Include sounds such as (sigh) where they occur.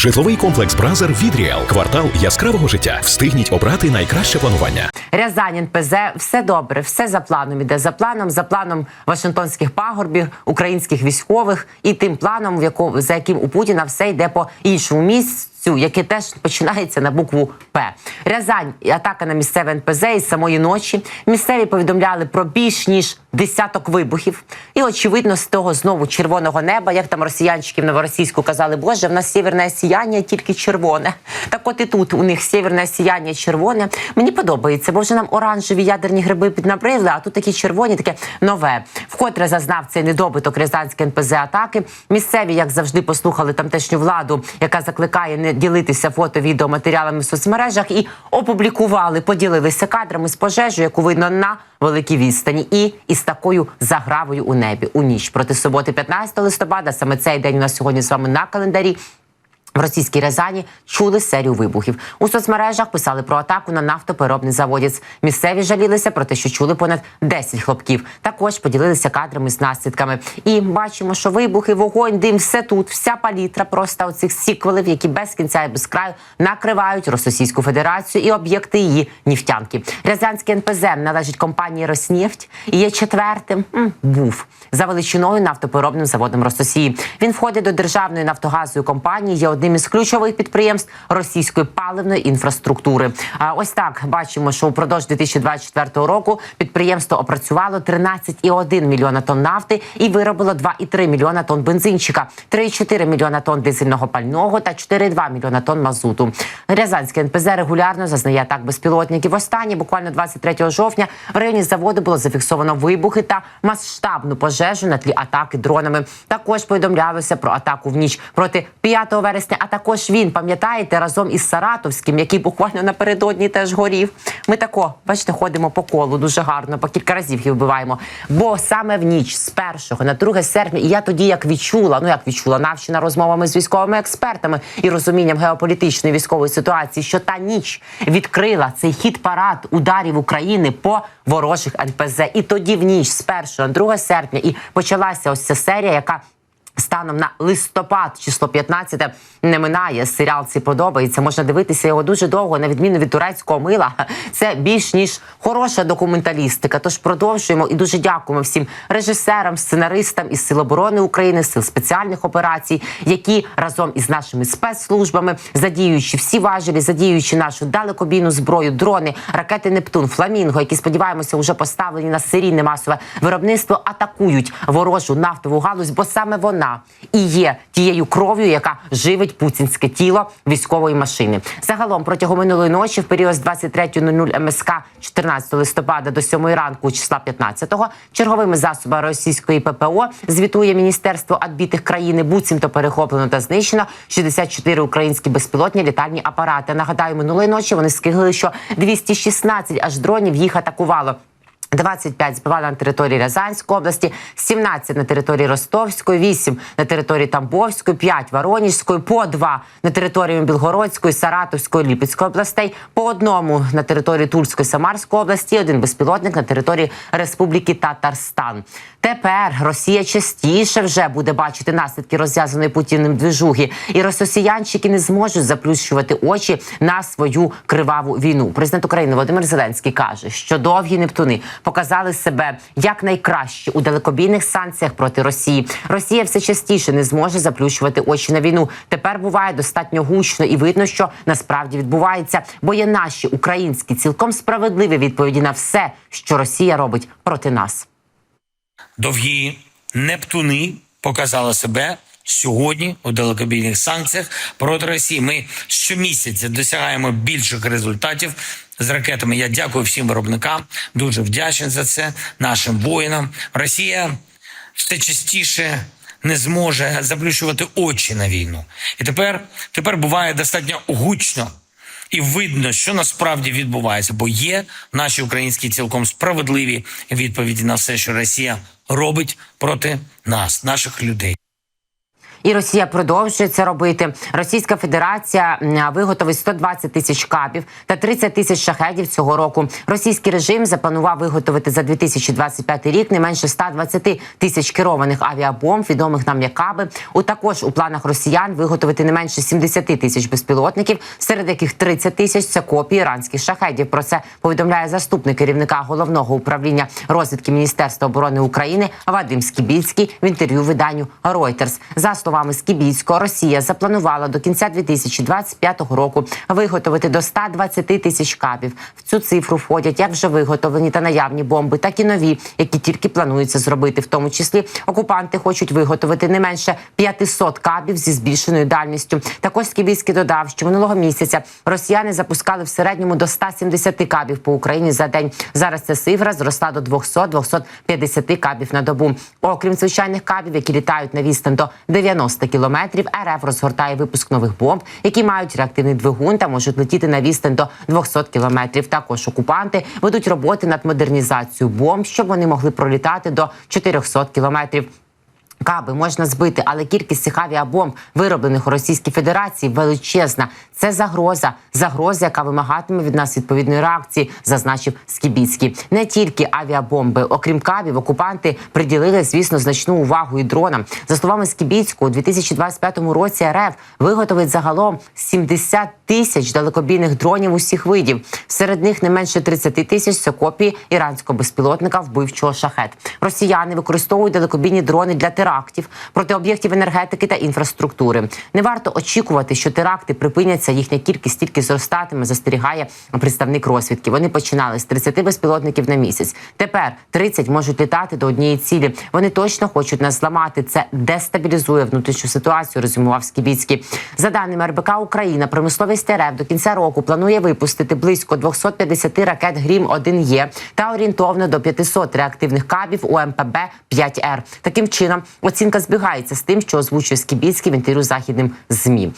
Житловий комплекс Бразер від Ріал. Квартал яскравого життя. Встигніть обрати найкраще планування. Рязанін ПЗ все добре, все за планом іде за планом, за планом Вашингтонських пагорбів, українських військових і тим планом, в якому за яким у Путіна все йде по іншому місцю. Яке теж починається на букву П. Рязань атака на місцеве НПЗ із самої ночі. Місцеві повідомляли про більш ніж десяток вибухів. І очевидно, з того знову червоного неба, як там росіянчики в новоросійську казали, боже, в нас сєвєрне сіяння тільки червоне. Так от і тут у них сєвєрне сіяння червоне. Мені подобається, бо вже нам оранжеві ядерні гриби піднабридли, а тут такі червоні, таке нове. Вкотре зазнав цей недобиток Рязанської НПЗ атаки. Місцеві, як завжди, послухали тамтешню владу, яка закликає не ділитися фото, відео, матеріалами в соцмережах і опублікували, поділилися кадрами з пожежі, яку видно на великій відстані, і із такою загравою у небі у ніч проти суботи, 15 листопада. Саме цей день у нас сьогодні з вами на календарі. В російській Рязані чули серію вибухів. У соцмережах писали про атаку на нафтопереробний заводець. Місцеві жалілися про те, що чули понад 10 хлопків. Також поділилися кадрами з наслідками. І бачимо, що вибухи, вогонь, дим, все тут, вся палітра просто оцих сіквелів, які без кінця і без краю накривають Російську Федерацію і об'єкти її нефтянки. Рязанський НПЗ належить компанії Роснефть і є четвертим. м, був за величиною нафтопереробним заводом Рососії. Він входить до державної нафтогазової компанії. Є одним із ключових підприємств російської паливної інфраструктури. А ось так бачимо, що упродовж 2024 року підприємство опрацювало 13,1 мільйона тонн нафти і виробило 2,3 мільйона тонн бензинчика, 3,4 мільйона тонн дизельного пального та 4,2 мільйона тонн мазуту. Рязанське НПЗ регулярно зазнає атак безпілотників. Останнє буквально 23 жовтня в районі заводу було зафіксовано вибухи та масштабну пожежу на тлі атаки дронами. Також повідомлялося про атаку в ніч проти 5 вересня. А також він пам'ятаєте разом із Саратовським, який буквально напередодні теж горів. Ми тако, бачите, ходимо по колу дуже гарно, по кілька разів їх вбиваємо. Бо саме в ніч з 1 на 2 серпня, і я тоді як відчула, ну як відчула, навчена розмовами з військовими експертами і розумінням геополітичної військової ситуації, що та ніч відкрила цей хід парад ударів України по ворожих НПЗ. І тоді в ніч з 1 на 2 серпня і почалася ось ця серія, яка Станом на листопад, число 15, не минає. Серіал цей подобається. Можна дивитися його дуже довго, на відміну від турецького мила. (laughs) Це більш ніж хороша документалістика. Тож продовжуємо і дуже дякуємо всім режисерам, сценаристам із Сил оборони України, сил спеціальних операцій, які разом із нашими спецслужбами, задіюючи всі важелі, задіюючи нашу далекобійну зброю, дрони, ракети Нептун, Фламінго, які сподіваємося, вже поставлені на серійне масове виробництво, атакують ворожу нафтову галузь, бо саме вона і є тією кров'ю, яка живить путінське тіло військової машини. Загалом протягом минулої ночі, в період з 23.00 МСК 14 листопада до 7 ранку, числа 15-го, черговими засобами російської ППО звітує міністерство адбитих країни. Буцімто перехоплено та знищено 64 українські безпілотні літальні апарати. Нагадаю, минулої ночі вони скиглили, що 216 аж дронів їх атакувало. 25 збивали на території Рязанської області, 17 на території Ростовської, 8 на території Тамбовської, 5 Воронежської, по 2 на території Білгородської, Саратовської, Ліпецької областей, по одному на території Тульської, Самарської області, один безпілотник на території Республіки Татарстан. Тепер Росія частіше вже буде бачити наслідки розв'язаної Путіним движухи, і росіянчики не зможуть заплющувати очі на свою криваву війну. Президент України Володимир Зеленський каже, що довгі Нептуни показали себе як найкраще у далекобійних санкціях проти Росії. Росія все частіше не зможе заплющувати очі на війну. Тепер буває достатньо гучно і видно, що насправді відбувається, бо є наші українські цілком справедливі відповіді на все, що Росія робить проти нас. Довгі Нептуни показали себе сьогодні у далекобійних санкціях проти Росії. Ми щомісяця досягаємо більших результатів з ракетами. Я дякую всім виробникам. Дуже вдячний за це нашим воїнам. Росія все частіше. Не зможе заплющувати очі на війну, і тепер тепер буває достатньо гучно і видно, що насправді відбувається, бо є наші українські цілком справедливі відповіді на все, що Росія робить проти нас, наших людей. І Росія продовжує це робити. Російська Федерація виготовить 120 тисяч кабів та 30 тисяч шахедів цього року. Російський режим запланував виготовити за 2025 рік не менше 120 тисяч керованих авіабомб, відомих нам як каби. У також у планах росіян виготовити не менше 70 тисяч безпілотників, серед яких 30 тисяч це копії іранських шахедів. Про це повідомляє заступник керівника головного управління розвідки Міністерства оборони України Вадим Скібіцький в інтерв'ю виданню Reuters. За словами Скібіцького, Росія запланувала до кінця 2025 року виготовити до 120 тисяч кабів. В цю цифру входять як вже виготовлені та наявні бомби, так і нові, які тільки планується зробити. В тому числі окупанти хочуть виготовити не менше 500 кабів зі збільшеною дальністю. Також Скібіцький додав, що минулого місяця росіяни запускали в середньому до 170 кабів по Україні за день. Зараз ця цифра зросла до 200-250 кабів на добу. Окрім звичайних кабів, які літають на відстань до 90 кілометрів, РФ розгортає випуск нових бомб, які мають реактивний двигун та можуть летіти на відстань до 200 кілометрів. Також окупанти ведуть роботи над модернізацією бомб, щоб вони могли пролітати до 400 кілометрів. Каби можна збити, але кількість цих авіабомб, вироблених у Російській Федерації, величезна. Це загроза, загроза, яка вимагатиме від нас відповідної реакції, зазначив Скібіцький. Не тільки авіабомби, окрім кабів, окупанти приділили, звісно, значну увагу і дронам. За словами Скібіцького, у 2025 році РФ виготовить загалом 70 тисяч далекобійних дронів усіх видів. Серед них не менше 30 тисяч це копії іранського безпілотника вбивчого шахет. Росіяни використовують далекобійні дрони для терактів проти об'єктів енергетики та інфраструктури. Не варто очікувати, що теракти припиняться. Їхня кількість тільки зростатиме. Застерігає представник розвідки. Вони починали з 30 безпілотників на місяць. Тепер 30 можуть літати до однієї цілі. Вони точно хочуть нас зламати. Це дестабілізує внутрішню ситуацію. Резюмував Скібіцький. За даними РБК Україна, промисловість РФ до кінця року планує випустити близько 250 ракет Грім 1 є та орієнтовно до 500 реактивних кабів у МПБ 5 Р. Таким чином оцінка збігається з тим, що озвучує Скібіцький в інтерв'ю західним змі.